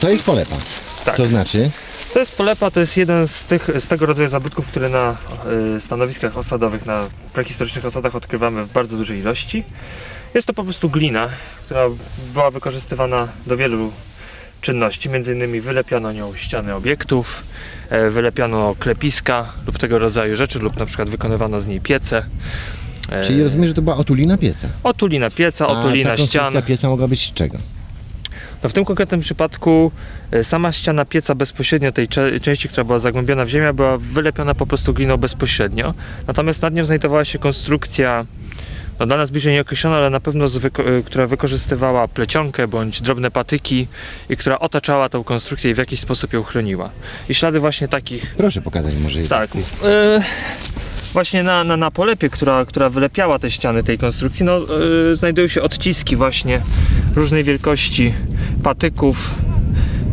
To jest polepa. Tak. To znaczy, To jest polepa, to jest jeden z, tych, z tego rodzaju zabytków, które na y, stanowiskach osadowych, na prehistorycznych osadach odkrywamy w bardzo dużej ilości. Jest to po prostu glina, która była wykorzystywana do wielu czynności, między innymi wylepiano nią ściany obiektów, e, wylepiano klepiska lub tego rodzaju rzeczy, lub na przykład wykonywano z niej piece. E, czyli rozumiem, że to była otulina pieca. Otulina pieca, A otulina ta konstrukcja ścian. pieca mogła być z czego? No w tym konkretnym przypadku e, sama ściana pieca bezpośrednio tej części, która była zagłębiona w ziemię, była wylepiona po prostu gliną bezpośrednio. Natomiast nad nią znajdowała się konstrukcja, no dla nas bliżej nieokreślona, ale na pewno wyko- e, która wykorzystywała plecionkę bądź drobne patyki i która otaczała tą konstrukcję i w jakiś sposób ją chroniła. I ślady właśnie takich Proszę pokazać może. tak. E, właśnie na, na, na polepie, która, która wylepiała te ściany tej konstrukcji, no, e, znajdują się odciski właśnie różnej wielkości patyków.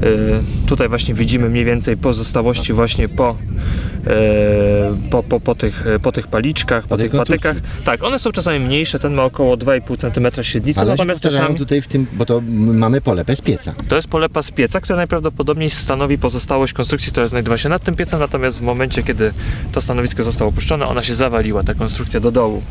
E, tutaj właśnie widzimy mniej więcej pozostałości właśnie po, e, po, po, po, tych, po tych paliczkach, po, tych patykach. Tak, one są czasami mniejsze, ten ma około 2,5 cm średnicy, Ale natomiast czasami tutaj w tym, bo to mamy polepę z pieca. to jest polepa z pieca, która najprawdopodobniej stanowi pozostałość konstrukcji, która znajdowała się nad tym piecem, natomiast w momencie, kiedy to stanowisko zostało opuszczone, ona się zawaliła, ta konstrukcja do dołu.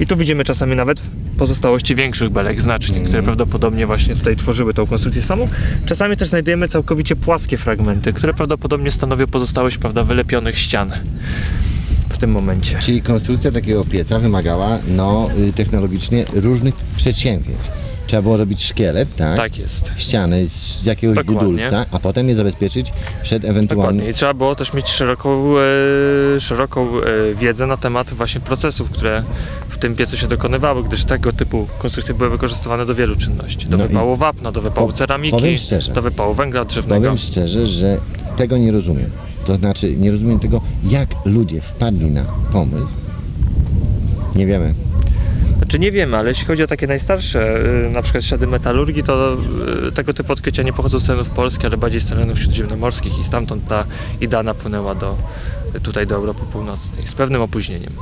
I tu widzimy czasami nawet pozostałości większych belek znacznie, które prawdopodobnie właśnie tutaj tworzyły tą konstrukcję samą. Czasami też znajdujemy całkowicie płaskie fragmenty, które prawdopodobnie stanowią pozostałość prawda, wylepionych ścian w tym momencie. Czyli konstrukcja takiego pieca wymagała no, y, technologicznie różnych przedsięwzięć. Trzeba było robić szkielet, tak? Tak jest. Ściany z jakiegoś Dokładnie. budulca, a potem je zabezpieczyć przed Dokładnie. ewentualnym... I trzeba było też mieć szeroką, e, szeroką e, wiedzę na temat właśnie procesów, które w tym piecu się dokonywały, gdyż tego typu konstrukcje były wykorzystywane do wielu czynności. Do No wypału wapna, do wypału po- ceramiki, szczerze. do wypału węgla drzewnego. Powiem szczerze, że tego nie rozumiem. To znaczy, nie rozumiem tego, jak ludzie wpadli na pomysł. Nie wiemy. Znaczy nie wiemy, ale jeśli chodzi o takie najstarsze, y, na przykład ślady metalurgii, to y, tego typu odkrycia nie pochodzą z terenów Polski, ale bardziej z terenów śródziemnomorskich i stamtąd ta idea napłynęła do, tutaj do Europy Północnej z pewnym opóźnieniem.